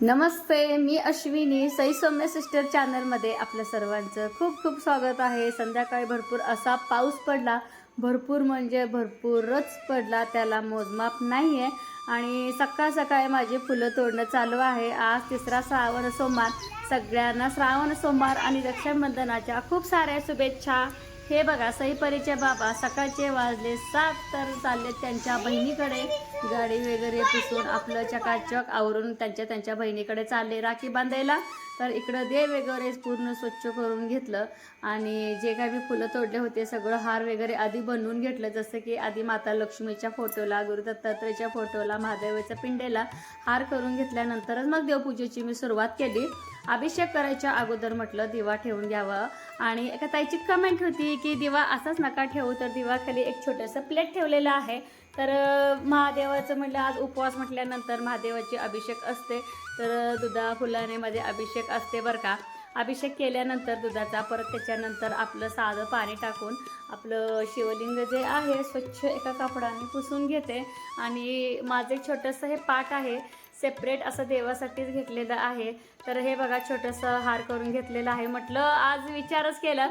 नमस्ते मी अश्विनी. सई सौम्य सिस्टर चॅनलमध्ये आपल्या सर्वांचं खूप खूप स्वागत आहे. संध्याकाळी भरपूर असा पाऊस पडला. भरपूर म्हणजे भरपूरच पडला. त्याला मोजमाप नाही आहे आणि सकाळ सकाळी माझी फुलं तोडणं चालू आहे. आज तिसरा श्रावण सोमवार. सगळ्यांना श्रावण सोमवार आणि रक्षाबंधनाच्या खूप साऱ्या शुभेच्छा. हे बघा सई परिचय बाबा. सकाळचे वाजले सात तर चालले त्यांच्या बहिणीकडे. गाडी वगैरे पुसून आपलं चकाचक आवरून त्यांच्या त्यांच्या बहिणीकडे चालले राखी बांधायला. तर इकडं दे वगैरे पूर्ण स्वच्छ करून घेतलं. आणि जे काही मी फुलं तोडले होते सगळं हार वगैरे आधी बनवून घेतलं. जसं की आधी माता लक्ष्मीच्या फोटोला गुरुदत्तात्रेच्या फोटोला महादेवाच्या पिंडेला हार करून घेतल्यानंतरच मग देवपूजेची मी सुरुवात केली. अभिषेक करायच्या अगोदर म्हटलं दिवा ठेवून घ्यावा. आणि एका ताईची कमेंट होती की दिवा असाच नका ठेवू. तर दिवाखाली एक छोटंसं प्लेट ठेवलेलं आहे. तर महादेवाचं म्हटलं आज उपवास म्हटल्यानंतर महादेवाची अभिषेक असते. तर दुधा फुलाने मध्ये अभिषेक असते बरं का. अभिषेक केल्यानंतर दुधाचा परत त्याच्यानंतर आपलं साधं पाणी टाकून आपलं शिवलिंग जे आहे स्वच्छ एका कापडाने पुसून घेते. आणि माझं छोटंसं हे पाट आहे सेपरेट असं देवासाठीच घेतलेलं आहे. तर हे बघा छोटंसं हार करून घेतलेलं आहे. म्हटलं आज विचारच केला.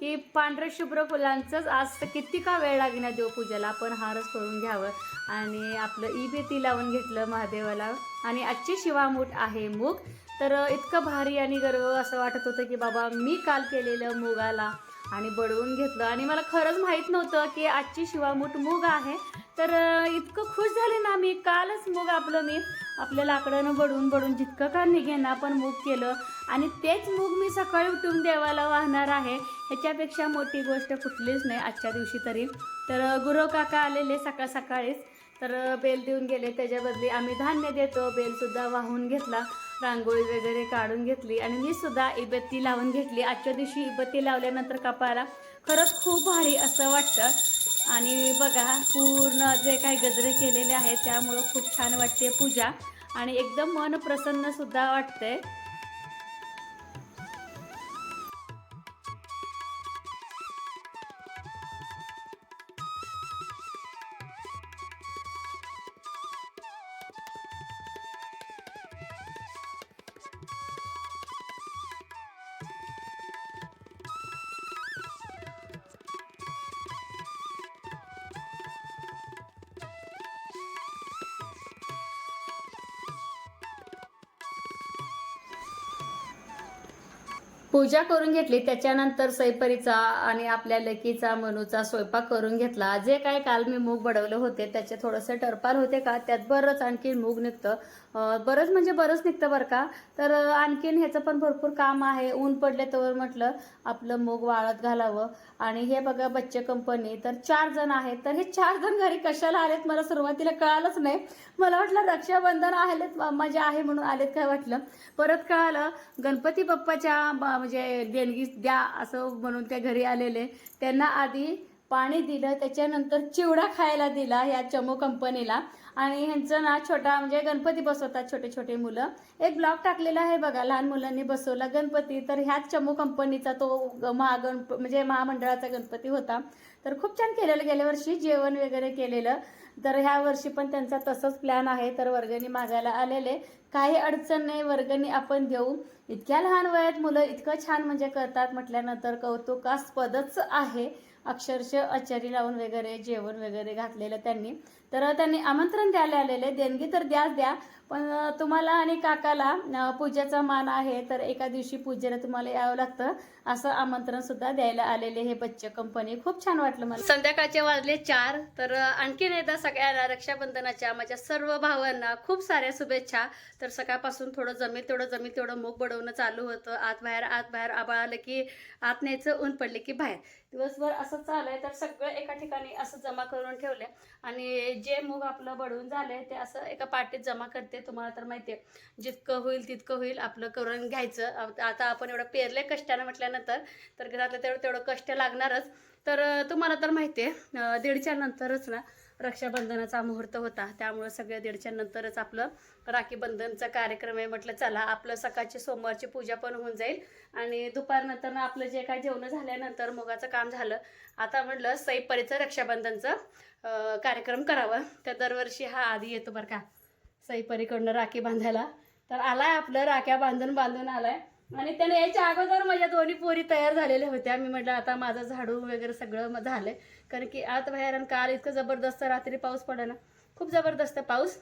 की पांढऱ्या शुभ्र फुलांचंच आज किती का वेळ लागेना देवपूजेला? आपण हारच करून घ्यावं. आणि आपलं इबेती लावून घेतलं महादेवाला. आणि आजची शिवामूठ आहे मूग. तर इतकं भारी आणि गर्व असं वाटत होतं की बाबा मी काल केलेलं मुगाला आणि बडवून घेतलं. आणि मला खरंच माहीत नव्हतं की आजची शिवामूठ मूग आहे. तर इतकं खुश झाले ना मी. कालच मूग आपलं मी आपल्या लाकडानं बडवून बडवून जितकं का निघेन आपण मूग केलं. आणि तेच मूग मी सकाळी उठून देवाला वाहणार आहे. ह्याच्यापेक्षा मोठी गोष्ट कुठलीच नाही आजच्या दिवशी तरी. तर गुरव काका आलेले सकाळ सकाळीच. तर बेल देऊन गेले. त्याच्याबदली आम्ही धान्य देतो. बेलसुद्धा वाहून घेतला. रांगोळी वगैरे काढून घेतली. आणि मी सुद्धा इबत्ती लावून घेतली. आजच्या दिवशी इबत्ती लावल्यानंतर कपाळाला खरंच खूप भारी असं वाटतं. आणि बघा पूर्ण जे काही गजरे केलेले आहेत त्यामुळं खूप छान वाटते पूजा. आणि एकदम मन प्रसन्नसुद्धा वाटतंय. पूजा करून घेतली त्याच्यानंतर सैपरीचा आणि आपल्या लेकीचा मनूचा स्वयंपाक करून घेतला. जे काय काल मी मूग बडवले होते त्याचे थोडेसे टरपाल होते का त्यात बरंच आणखी मूग निघतं. बरंच म्हणजे बरंच निघतं बरं का. तर आणखीन ह्याचं पण भरपूर काम आहे. ऊन पडले तर म्हटलं आपलं मूग वाळत घालावं. आणि हे बघा बच्चे कंपनी. तर चार जण आहेत. तर हे चार जण घरी कशाला आलेत मला सुरुवातीला कळालंच नाही. मला वाटलं रक्षाबंधन आलेत मजा आहे म्हणून आलेत काय वाटलं. परत कळालं गणपती बाप्पाच्या म्हणजे देणगी द्या असं म्हणून त्या घरी आलेले. त्यांना आधी पाणी दिलं त्याच्यानंतर चिवडा खायला दिला ह्या चमो कंपनीला. आणि ह्यांचं ना छोटा म्हणजे गणपती बसवतात छोटे छोटे मुलं. एक ब्लॉग टाकलेला आहे बघा लहान मुलांनी बसवला गणपती. तर ह्याच चमू कंपनीचा तो ग- महागणप म्हणजे महामंडळाचा गणपती होता. तर खूप छान केलेलं गेल्या वर्षी जेवण वगैरे केलेलं. तर ह्या वर्षी पण त्यांचा तसंच प्लॅन आहे. तर वर्गणी मागायला आलेले. काही अडचण नाही वर्गणी आपण देऊ इतक्या लहान वयात मुलं इतकं छान म्हणजे करतात म्हटल्यानंतर कौतुकास्पदच आहे. अक्षरशः आचारी लावून वगैरे जेवण वगैरे घातलेलं त्यांनी. तर त्यांनी आमंत्रण द्यायला आलेले. देणगी तर द्याच द्या पण तुम्हाला आणि काकाला पूजेचा मान आहे तर एका दिवशी पूजेला तुम्हाला यावं लागतं असं आमंत्रण सुद्धा द्यायला आलेले हे बच्चे कंपनी खूप छान वाटलं मला. संध्याकाळचे वाजले चार तर आणखीन एकदा सगळ्यांना रक्षाबंधनाच्या माझ्या सर्व भावांना खूप साऱ्या शुभेच्छा. तर सकाळपासून थोडं जमेल तेवढं जमेल तेवढं मूग बडवणं चालू होतं. आत बाहेर आत बाहेर आबाळ आलं की आत न्यायचं ऊन पडले की बाहेर. दिवसभर असं चालू आहे तर सगळं एका ठिकाणी असं जमा करून ठेवलं आणि जे मूग आपलं बडवून झालंय ते असं एका पाटीत जमा करते. तुम्हाला तर माहिती आहे जितकं होईल तितकं होईल आपलं करून घ्यायचं. आता आपण एवढं पेरले कष्टानं म्हटल्यानंतर तर घरातलं तेवढं तेवढं कष्ट लागणारच. तर तुम्हाला तर माहिती आहे दीडच्या नंतरच ना रक्षाबंधनाचा मुहूर्त होता. त्यामुळे सगळ्या दीडच्या नंतरच आपलं राखीबंधनचा कार्यक्रम आहे. म्हटलं चला आपलं सकाळची सोमवारची पूजा पण होऊन जाईल. आणि दुपारनंतर ना आपलं जे काय जेवण झाल्यानंतर मुगाचं काम झालं. आता म्हटलं सईपरीचं रक्षाबंधनचं कार्यक्रम करावं. तर दरवर्षी हा आधी येतो बरं का. सईपरीकडनं राखी बांधायला. तर आलाय आपलं राख्या बांधून बांधून आलाय. आणि त्याने यायच्या अगोदर माझ्या दोन्ही पोरी तयार झालेल्या होत्या. मी म्हटलं आता माझं झाडू वगैरे सगळं झालं झालंय. कारण की आत बाहेर आणि काल इतकं जबरदस्त रात्री पाऊस पडला ना खूप जबरदस्त पाऊस.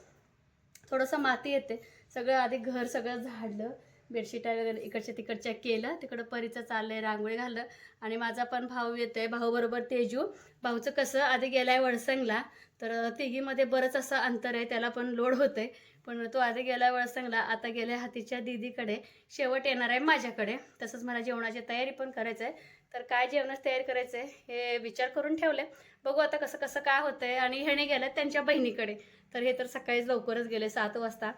थोडंसं माती येते. सगळं आधी घर सगळं झाडलं. बेडशीट वगैरे इकडच्या तिकडच्या केलं. तिकडं परीचं चाललंय रांगोळी घाललं. आणि माझा पण भाऊ येतोय भाऊ बरोबर तेजू. भाऊचं कसं आधी गेलाय वळसंगला. तर तिघीमध्ये बरंच असं अंतर आहे त्याला पण लोड होतंय. पण तो आधी गेलाय वळसंगला आता गेलाय हातीच्या दिदीकडे. शेवट येणार आहे माझ्याकडे. तसंच मला जेवणाची तयारी पण करायचं आहे तर काय जेवणाची तयारी करायचं आहे हे विचार करून ठेवले बघू आता कसं कसं काय होतंय. आणि ह्याने गेलं त्यांच्या बहिणीकडे. तर हे तर सकाळीच लवकरच गेले सात वाजता.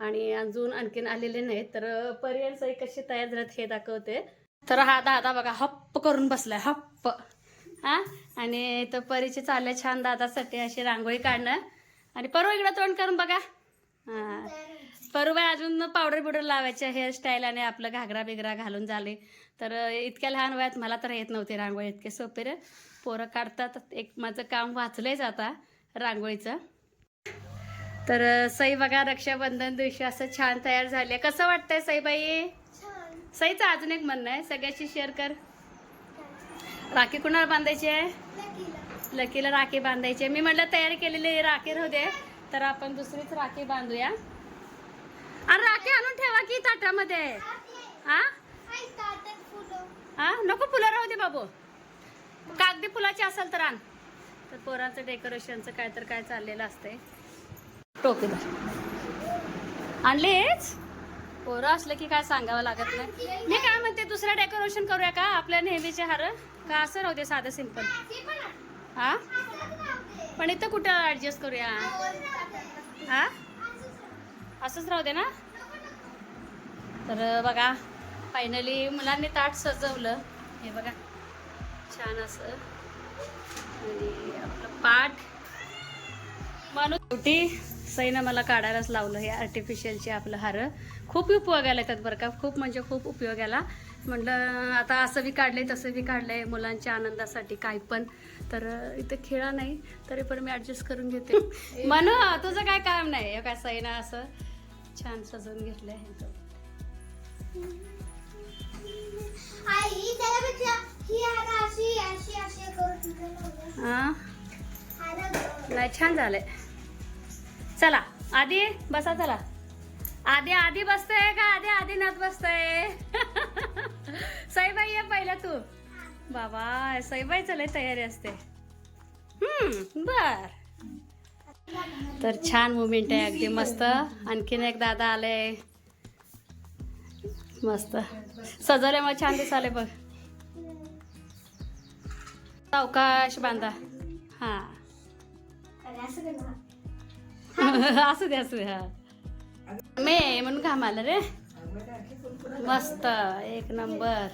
आणि अजून आणखीन आलेले नाहीत. तर पर्यंत कशी तयार झाल्यात हे दाखवते. तर हा दादा बघा हप्प करून बसलाय हप्प. हा? आणि तर परीचे चालले छान दादासाठी अशी रांगोळी काढणं आणि परवा इकडं तोंड करून बघा. हा. परवा अजून पावडर बिवडर लावायचे हेअरस्टाईल आणि आपलं घागरा बिगरा घालून झाले. तर इतक्या लहान वयात मला तर येत नव्हते रांगोळी इतके सोपे रे. पोरं काढतात एक माझं काम वाचलंयच आता रांगोळीचं. तर सई बघा रक्षाबंधन दिवशी असं छान तयार झाले. कसं वाटतंय सईबाई? सईचं अजून एक म्हणणं आहे सगळ्याशी शेअर कर. राखी कुणाला बांधायची आहे? लकीला. राखी बांधायची आहे. मी म्हटलं तयारी केलेली राखी राहू दे. तर आपण दुसरीच राखी बांधूया. आणि राखी आणून ठेवा की ताटामध्ये? हा हा नको फुलं राहू दे बाबू. कागदी फुलाची असेल तर आण. तर पोरांचं डेकोरेशनचं काय तर काय चाललेलं असतंय. टोपीदार आणलेच? पोरं असलं की काय सांगावं लागत नाही. मी काय म्हणते दुसरं डेकोरेशन करूया का? आपल्या नेहमीचे हार? का असं राहू दे साधं सिंपल हा? पण इथं कुठं ऍडजस्ट करूया? हा? असंच राहू दे ना. तर बघा फायनली मुलांनी ताट सजवलं. हे बघा छान असं. आणि आपलं पाठ. माणूस शेवटी सईनं मला काढायलाच लावलं हे आर्टिफिशियलचे आपलं हार. खूप उपयोगाला येतात बरं का. खूप म्हणजे खूप उपयोगाला म्हटलं आता असं बी काढलंय तसं बी काढलंय मुलांच्या आनंदासाठी काय पण. तर इथं खेळा नाही तरी पण मी ऍडजस्ट करून घेते. म्हणू तुझं काय काम नाही? हे काय सईनं असं छान सजवून घेतलंय त्यापेक्षा ही हार अशी अशी अशी करून हा हार नाही छान झालंय. चला आधी बसा चला. आधी आधी बसतय का? आधी आधी नात बसतय? सईबाई ये पहिला तू. बाबा सईबाई चले तयारी असते. हम्म बर. तर छान मुमेंट आहे अगदी मस्त. आणखीन एक दादा आले. मस्त. सजवल्यामुळे छान दिसाले बघ. सावकाश बांधा. हा. असू दे असू दे हा. मे म्हणून घाम आलं रे. मस्त एक नंबर.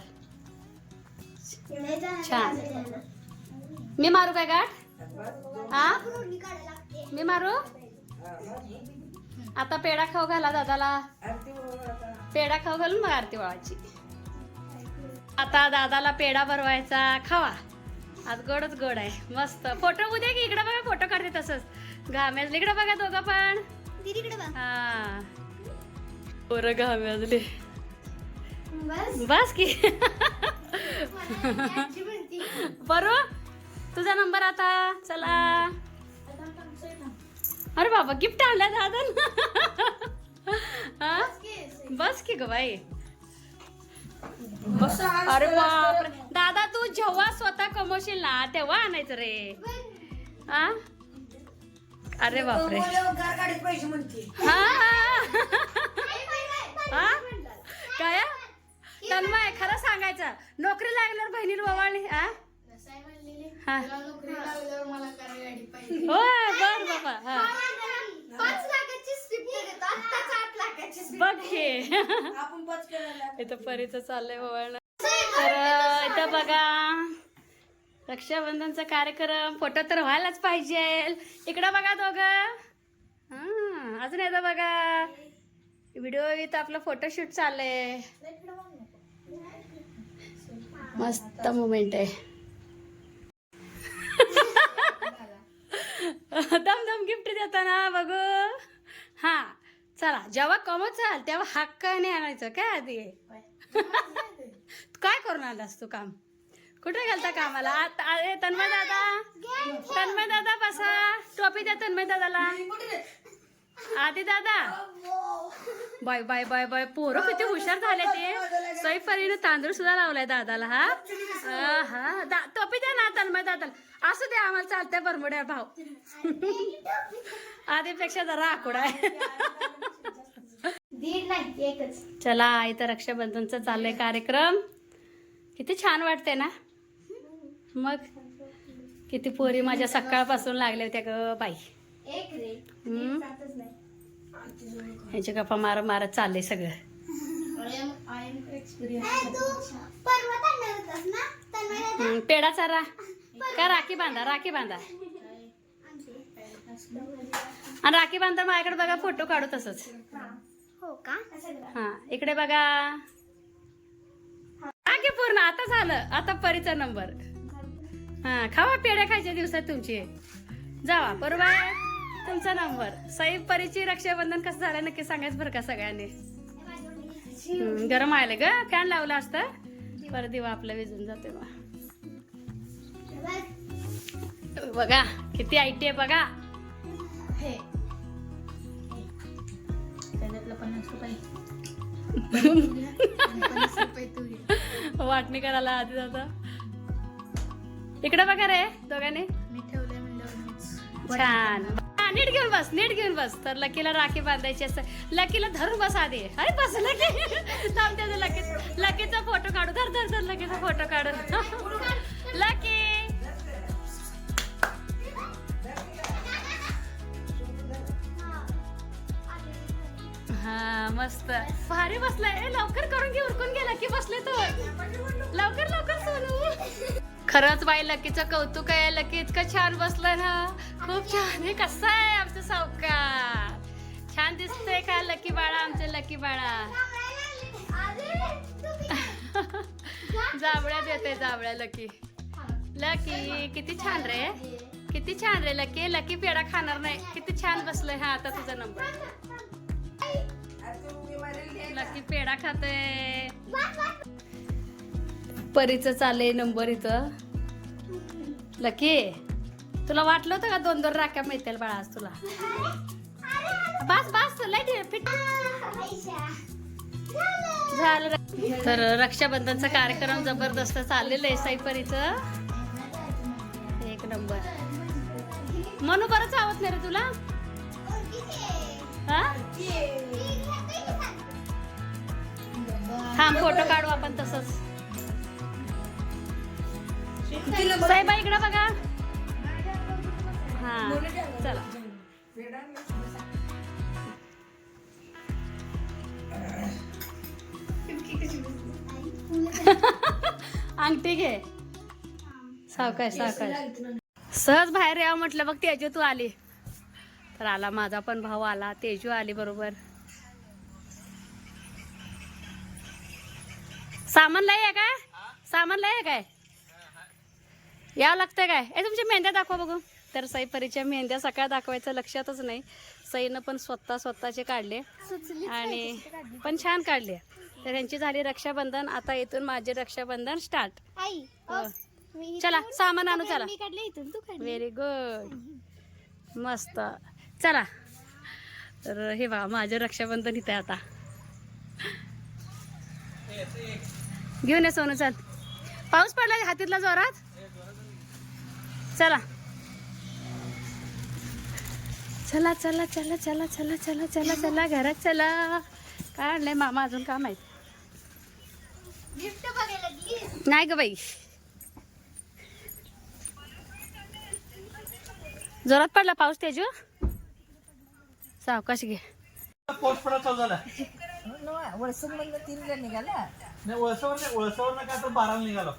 छान. मी मारू काय गाठ? हा? मी मारू? आता पेढा खाऊ घाला दादाला. पेढा खाऊ घालून मग आरती वळायची. आता दादाला पेढा भरवायचा. खावा. आज गोडच गोड आहे. मस्त. फोटो उद्या की इकडे बघा फोटो काढते तसंच. घामेजले इकडे बघा दोघं पण. हा. पोरं घामेजले बस. बस की. बरो तुझा नंबर आता. चला. अरे बाबा गिफ्ट आणला दादा हा? बस की. ग बाई. अरे बाप दादा तू जेव्हा स्वतः कमवशील ना तेव्हा आणायचं रे. हा? अरे बापरे. पैसे म्हणते. हा. हा? काय? तन्मय खरं सांगायचं. नोकरी लागल्यावर बहिणीला ओवाळली हा. हा बर बाबा हा. बघ हे आपण पाच करायला इथं परीचं चाललंय ओवाळणं तर इथं बघा. रक्षाबंधनचा कार्यक्रम फोटो तर व्हायलाच पाहिजे. इकडं बघा दोघं. हा अजून येतं बघा. व्हिडिओ इथं आपलं फोटोशूट चाललंय. मस्त मुमेंट आहे. दम दम गिफ्ट देताना बघू. हा चला जेव्हा कमत चाल तेव्हा नाही आणायचं काय आधी? काय करून आलास तू काम? कुठे गेलता कामाला? आता अरे तन्मय दादा तन्मय दादा बसा. टोपी द्या तन्मय दादाला आधी दादा बाय बाय बाय बाय. पोरं किती हुशार झाले ते. सैफरीने तांदूळ सुद्धा लावलाय दादाला हा? हा दा- टोपी द्या ना तन्मय दादाला असू द्या आम्हाला चालतंय बरमुड्या भाऊ. आधीपेक्षा जरा आकुड आहे. चला इथं रक्षाबंधनचा चाललंय कार्यक्रम. किती छान वाटते ना? मग किती पोरी माझ्या सकाळपासून लागल्या होत्या ग बाई. एक रे. हम्म. जातच नाही. ह्याची गप्पा मारत मारत चाललंय सगळं. पेढा चारा. का राखी बांधा राखी बांधा. आणि राखी बांधा माझ्याकडे बघा फोटो काढू तसंच. हो का? हा इकडे बघा. राखी पूर्ण आता झालं. आता परीचा नंबर. हा खावा पेढ्या खायच्या दिवसात तुमची. जावा बरोबर? तुमचा नंबर. साई परीची रक्षाबंधन कसं झालं नक्की सांगायचं बरं का सगळ्यांनी? गरम आलं ग. फॅन लावला असता. परत दिवा आपला विजून जाते मग बघा किती आयटी आहे बघा. हे. वाटणी करायला आधी जाता. इकडे बघा रे दोघांनी. मी ठेवले म्हणल्यावर छान. हा, नीट घेऊन बस नीट घेऊन बस. तर लकीला राखी बांधायची असते लकीला धरून बस आधी. अरे बस लकी. थांब त्याचा लकी. लकीचा फोटो काढू. धर धर धर लकीचा फोटो काढून. लकी. हा मस्त. भारी बसलाय. लवकर करून घे उरकून गेला की बसले तो लवकर लवकर सोनू. खरंच बाई लकीचं कौतुक आहे. लकी इतकं छान बसलं ना. खूप छान. आहे कसं आहे आमचं सावकार? छान दिसतंय का लकी बाळा? आमचं लकी बाळा. जांभळ्या देते जांभळ्या लकी. लकी किती छान रे. किती छान रे लकी. लकी पेढा खाणार नाही. किती छान बसलंय. हा आता तुझा नंबर. लकी पेढा खाते परीचं चाललंय नंबर इथं. लकी तुला वाटलं होतं का दोन दोन राख्या मिळतील बाळा आज तुला? बस बस लाइट फिट. झालं तर रक्षाबंधनचा कार्यक्रम जबरदस्त चाललेला आहे साईपरीचं एक नंबर मनू बरंच आवत नाही रे तुला? थांब फोटो काढू आपण तसंच. साईबा इकडे बघा. हा चला. अंगठी घे. सावकाश सावकाश. सहज बाहेर यावं म्हटलं बघ तेजू तू आली. तर आला माझा पण भाऊ आला. तेजू आली बरोबर. सामान लय आहे काय? सामान लय आहे काय? यावं लागतं काय? ए तुमच्या मेहंद्या दाखवा बघू. तर सई परीच्या मेहंद्या सकाळ दाखवायचं लक्षातच नाही. सईनं पण स्वतः स्वतःचे काढले. आणि पण छान काढले. तर यांची झाली रक्षाबंधन. आता इथून माझे रक्षाबंधन स्टार्ट हो. चला सामान आणू चला. व्हेरी गुड मस्त. चला. तर हे बघा माझं रक्षाबंधन इथे आता. घेऊन ये सोनू चल. पाऊस पडला हातीतला जोरात? चला. चला चला चला चला चला चला चला चला घरात चला. काय आणलंय मामा अजून का माहीत गिफ्ट बघायला गेली नाही ग बाई. जोरात पडला पाऊस तेजू? सावकाश घे. पाऊस पडा चालू झाला वळसून मधनं तीनला निघाला नाही वळसावर नाही वळसावर नाही काय तर बाराला निघालो.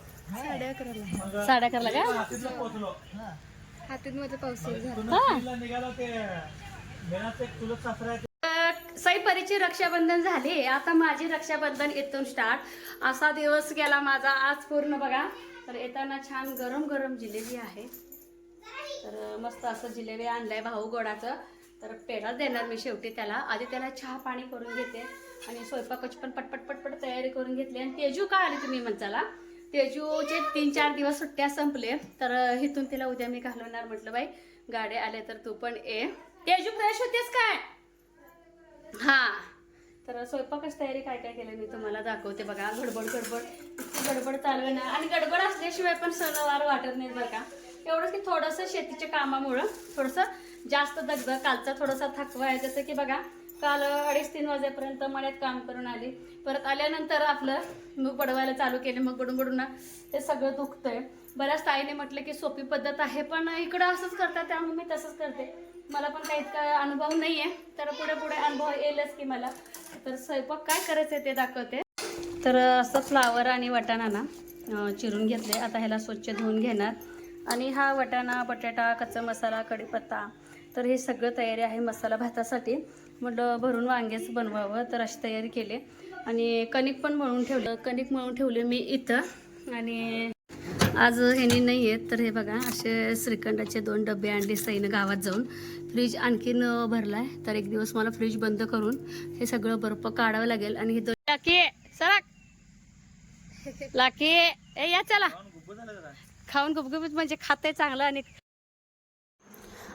पाऊस झाला. हा. सईपरीची रक्षाबंधन झाली. आता माझी रक्षाबंधन इथून स्टार्ट असा दिवस गेला माझा. आज पूर्ण बघा. तर येताना छान गरम गरम जिलेबी आहे. तर मस्त असं जिलेबी आणलंय भाऊ गोडाचं. तर पेढा देणार मी शेवटी त्याला. आधी त्याला चहा पाणी करून घेते. आणि स्वयंपाकाची पण पटपट पटपट तयारी करून घेतली. आणि तेजू का आली तुम्ही म्हणचाला तेजूचे तीन चार दिवस सुट्ट्या संपले तर इथून तिला उद्या मी घालवणार म्हटलं बाई गाडी आले तर तू पण ये. तेजू फ्रेश होतेस काय? हा. तर स्वयंपाकच तयारी काय काय केलं मी तुम्हाला दाखवते बघा. गडबड गडबड. गडबड चालू आहे ना. आणि गडबड असल्याशिवाय पण सणवार वाटत नाही बरं का. एवढंच की थोडंसं शेतीच्या कामामुळं थोडंसं जास्त दगदग कालचा थोडासा थकवा आहे. जसं की बघा काल अडीच तीन वाजेपर्यंत मळ्यात काम करून आली. परत आल्यानंतर आपलं मग बडवायला चालू केले. मग बडून बडून ना ते सगळं दुखतंय. बऱ्याच ताईने म्हटलं की सोपी पद्धत आहे पण इकडं असंच करतात त्यामुळे मी तसंच करते. मला पण काही इतका अनुभव नाही आहे तर पुढे पुढे अनुभव येईलच की मला. तर स्वयंपाक काय करायचं ते दाखवते. तर असं फ्लावर आणि वाटाणा ना चिरून घेतले. आता ह्याला स्वच्छ धुवून घेणार. आणि हा वाटाणा बटाटा कच्चा मसाला कढीपत्ता तर हे सगळं तयारी आहे मसाला भातासाठी. म्हटलं भरून वांगेच बनवावं तर अशी तयारी केली. आणि कणिक पण म्हणून ठेवलं. कणिक म्हणून ठेवले मी इथं. आणि आज ह्यानी नाही आहेत तर हे बघा असे श्रीखंडाचे दोन डबे आणले सईनं गावात जाऊन. फ्रीज आणखीन भरला आहे तर एक दिवस मला फ्रीज बंद करून हे सगळं बर्फ काढावं लागेल. आणि हे दोन लाकी सरक! लाकी! ए या चला. खाऊन गुबगुबीत म्हणजे खाते चांगलं आणि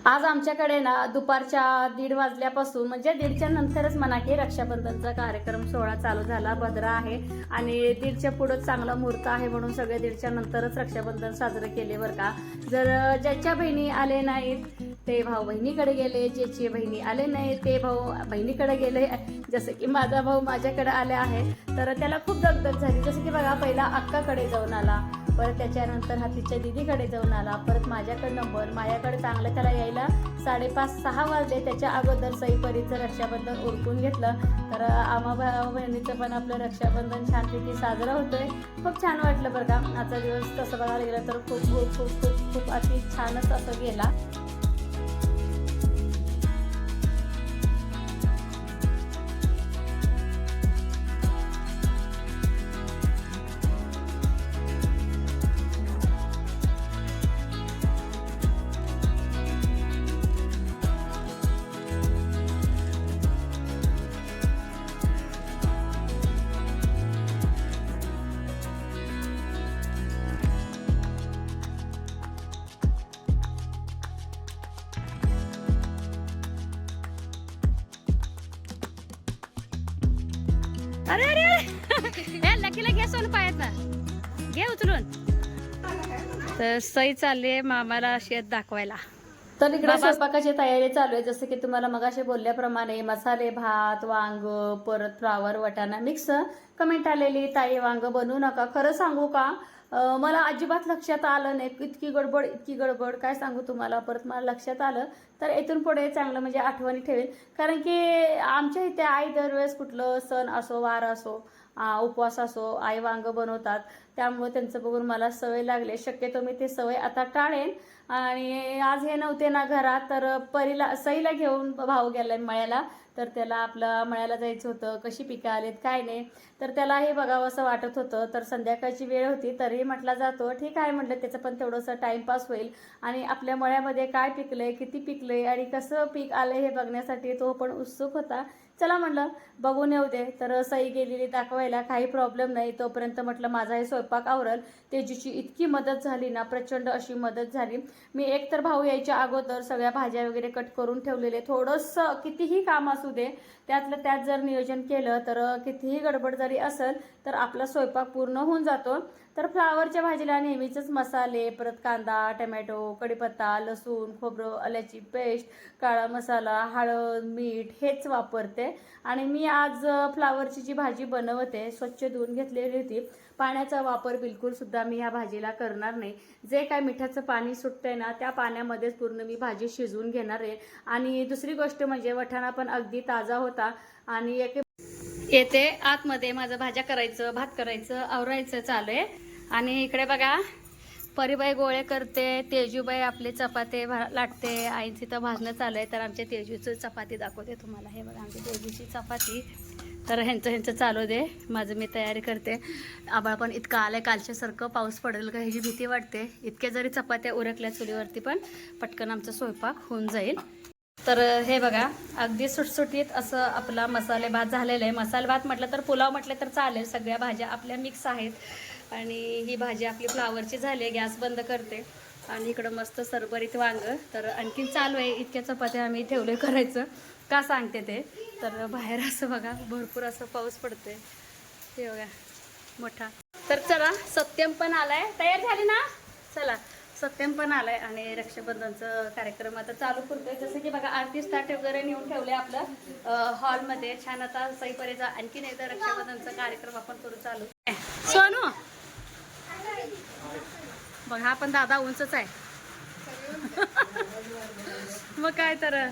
आज आमच्याकडे ना दुपारच्या दीड वाजल्यापासून म्हणजे दीडच्या नंतरच म्हणा की रक्षाबंधनचा कार्यक्रम सोहळा चालू झाला. भद्रा आहे आणि दीडच्या पुढं चांगला मुहूर्त आहे म्हणून सगळे दीडच्या नंतरच रक्षाबंधन साजरं केले बरं का. जर ज्याच्या बहिणी आले नाहीत ते भाऊ बहिणीकडे गेले ज्याची बहिणी आले नाही ते भाऊ बहिणीकडे गेले. जसं की माझा भाऊ माझ्याकडे आले आहे तर त्याला खूप दगदग झाली. जसं की बघा पहिला अक्काकडे जाऊन आला परत त्याच्यानंतर हा तिच्या दिदीकडे जाऊन आला परत माझ्याकडे नंबर माझ्याकडे चांगलं त्याला यायला साडेपाच सहा वाजले. त्याच्या अगोदर सईपरीचं रक्षाबंधन उरकून घेतलं. तर आम्हा भाऊ बहिणीचं पण आपलं रक्षाबंधन छानपैकी साजरं होतोय. खूप छान वाटलं बरं का. आजचा दिवस तसं बघायला गेलं तर खूप खूप खूप खूप खूप अति छानच असं गेला. सई चालली मामाला शेत दाखवायला. तर इकडे स्वयंपाकाची तयारी चालू आहे. जसं की तुम्हाला मगाशी बोलल्याप्रमाणे मसाले भात वांग परत फ्लावर वटाणा मिक्स. कमेंट आलेली ताई वांग बनवू नका. खरं सांगू का? मला अजिबात लक्षात आलं नाही. इतकी गडबड इतकी गडबड. काय सांगू तुम्हाला? परत मला लक्षात आलं. तर इथून पुढे चांगलं म्हणजे आठवणी ठेवेल कारण की आमच्या इथे आई दरवेळेस कुठलं सण असो वार असो उपवास असो आई वांग बनवतात त्यामुळे त्यांचं बघून मला सवय लागले. शक्यतो मी ते सवय आता टाळेन. आणि आज हे नव्हते ना घरात तर परीला सईला घेऊन भाऊ गेला मळ्याला. तर त्याला आपलं मळ्याला जायचं होतं. कशी पिकं आलेत काय नाही. तर त्याला हे बघावं असं वाटत होतं. तर संध्याकाळची वेळ होती तरी म्हटला जातो ठीक आहे म्हटलं. त्याचं पण थोडंसं टाईमपास होईल. आणि आपल्या मळ्यामध्ये काय पिकलंय किती पिकलंय आणि कसं पीक आलंय हे बघण्यासाठी तो पण उत्सुक होता. चला म्हटलं बघून येऊ दे. तर सई गेलेली दाखवायला काही प्रॉब्लेम नाही. तोपर्यंत म्हटलं माझा हे स्वयंपाक आवरल. तेजीची इतकी मदत झाली ना प्रचंड अशी मदत झाली. मी एक तर भाऊ यायच्या अगोदर सगळ्या भाज्या वगैरे कट करून ठेवलेले. थोडंसं कितीही काम असू दे त्यातलं त्यात जर नियोजन केलं तर कितीही गडबड जरी असेल तर आपला स्वयंपाक पूर्ण होऊन जातो. तर फ्लावरच्या भाजीला नेहमीचेच मसाले परत कांदा टमॅटो कढीपत्ता लसूण खोबरं आल्याची पेस्ट काळा मसाला हळद मीठ हेच वापरते. आणि मी आज फ्लावरची जी भाजी बनवते स्वच्छ धुवून घेतलेली होती पाण्याचा वापर बिलकुलसुद्धा मी ह्या भाजीला करणार नाही. जे काय मिठाचं पाणी सुटतंय ना त्या पाण्यामध्येच पूर्ण मी भाजी शिजवून घेणार आहे. आणि दुसरी गोष्ट म्हणजे वठाणा पण अगदी ताजा होता. आणि एक येते. आतमध्ये माझं भाज्या करायचं भात करायचं आवरायचं चालू आहे. आणि इकडे बघा परीबाई गोळे करते तेजूबाई आपले चपाते भा- लाटते आईची तर भाजणं चालू आहे तर आमच्या तेजूचं चपाती दाखवते तुम्हाला. हे बघा आमच्या तेजूची चपाती. तर ह्यांचं ह्यांचं चालू दे. माझं मी तयारी करते. आबाळ पण इतकं आहे कालच्यासारखं पाऊस पडेल का ह्याची भीती वाटते. इतक्या जरी चपात्या उरकल्या चुलीवरती पण पटकन आमचा स्वयंपाक होऊन जाईल. तर हे बघा अगदी सुटसुटीत असं आपला मसाले भात झालेला आहे. मसाले भात म्हटलं तर पुलाव म्हटलं तर चालेल. सगळ्या भाज्या आपल्या मिक्स आहेत. आणि ही भाजी आपली फ्लावरची झाली आहे. गॅस बंद करते. आणि इकडं मस्त सरबरीत वांग. तर आणखीन चालू आहे. इतक्या चपात्या आम्ही ठेवले करायचं. का सांगते ते? तर बाहेर असं बघा भरपूर असं पाऊस पडतोय. हे बघा मोठा. तर चला सत्यम पण आलाय. तयार झाली ना? चला. सत्यम पण आलाय आणि रक्षाबंधनचं कार्यक्रम आता चालू करतोय. जसं की बघा आरती ताट वगैरे नेऊन ठेवले आपलं हॉलमध्ये. छान आता सईपरेचा आणखीन एकदा रक्षाबंधनचा कार्यक्रम आपण करू चालू. सोनू! बघा हा पण दादा उंचच आहे. मग काय तर.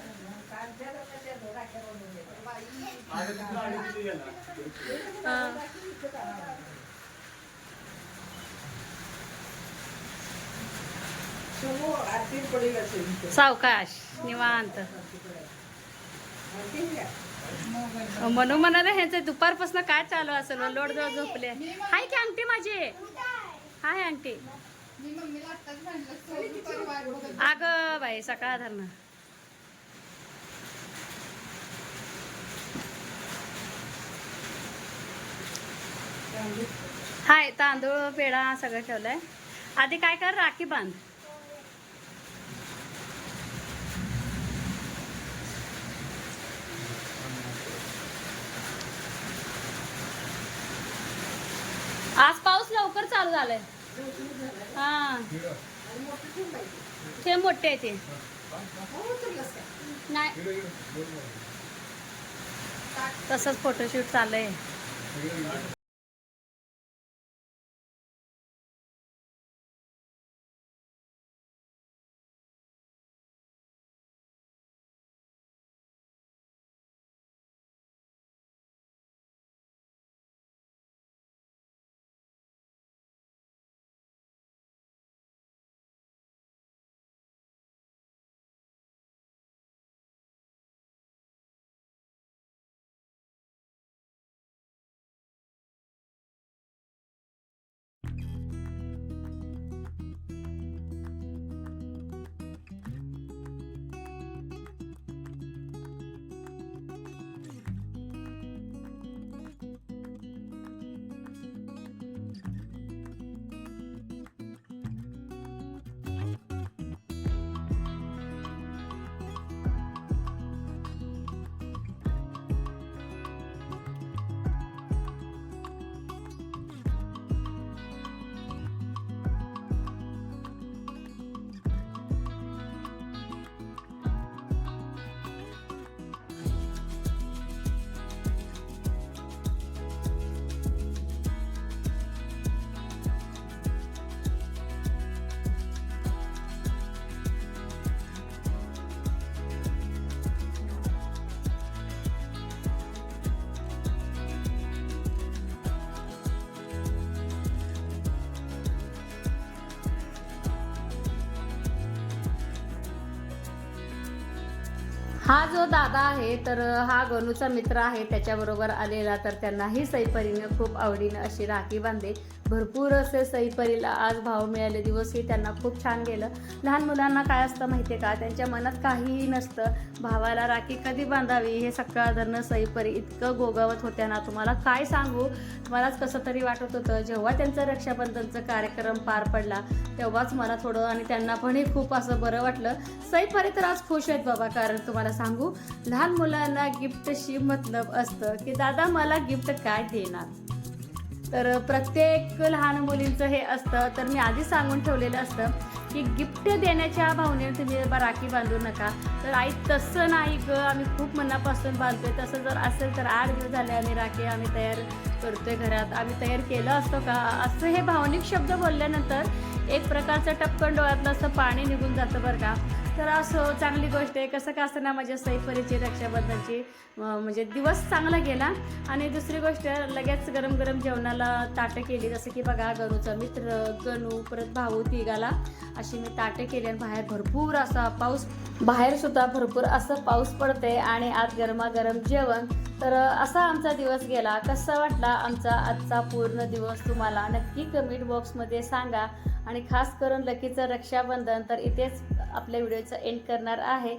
सावकाश निवांत. म्हणून म्हणाले ह्याचं दुपारपासून काय चालू असेल लोड जवळ झोपले. हाय की अंगठी माझी? हाय बघत अगं बाई सकाळ धरणं. हाय तांदूळ पेढा सगळं ठेवलंय. आधी काय कर राखी बांध आज पाऊस लवकर झालंय. हा. ते मोठे आहे ते. नाही. तसंच फोटोशूट चाललंय. हा जो दादा आहे तर हा गणूचा मित्र आहे त्याच्याबरोबर आलेला तर त्यांनाही सैपरीनं खूप आवडीनं अशी राखी बांधली. भरपूर असे सईपरीला आज भाव मिळाले. दिवसही त्यांना खूप छान गेलं. लहान मुलांना काय असतं माहिती आहे का? त्यांच्या मनात काहीही नसतं. भावाला राखी कधी बांधावी? हे सकाळधरणं सईपरी इतकं गोगावत होत्या ना. तुम्हाला काय सांगू? मलाच कसं तरी वाटत होतं. जेव्हा त्यांचं रक्षाबंधनचं कार्यक्रम पार पडला तेव्हाच मला थोडं आणि त्यांना पणही खूप असं बरं वाटलं. सईपरी तर आज खुश आहेत बाबा. कारण तुम्हाला सांगू लहान मुलांना गिफ्टशी मतलब असतं की दादा मला गिफ्ट काय देणार? तर प्रत्येक लहान मुलींचं हे असतं. तर मी आधी सांगून ठेवलेलं असतं की गिफ्ट देण्याच्या भावनेने तुम्ही बा राखी बांधू नका. तर आई तसं नाही ग आम्ही खूप मनापासून बांधतोय. तसं जर असेल तर आठ दिवस झाले आम्ही राखी आम्ही तयार करतोय घरात. आम्ही तयार केलं असतो का? असं हे भावनिक शब्द बोलल्यानंतर एक प्रकारचं टपकन डोळ्यातलं असं पाणी निघून जातं बरं का. तर असं चांगली गोष्ट आहे. कसं का असताना माझ्या सैफरीची रक्षाबंधनची म्हणजे दिवस चांगला गेला. आणि दुसरी गोष्ट लगेच गरम गरम जेवणाला ताटं केली. जसं की बघा गणूचा मित्र गणू परत भाऊ तिघाला अशी मी ताटं केली. आणि बाहेर भरपूर असा पाऊस बाहेर सुद्धा भरपूर असं पाऊस पडते आणि आत गरमागरम जेवण. तर असा आमचा दिवस गेला. कसा वाटला आमचा आजचा पूर्ण दिवस तुम्हाला? नक्की कमेंट बॉक्समध्ये सांगा. आणि खास करून लकीचं रक्षाबंधन तर इथेच आपल्या व्हिडिओचं एंड करणार आहे.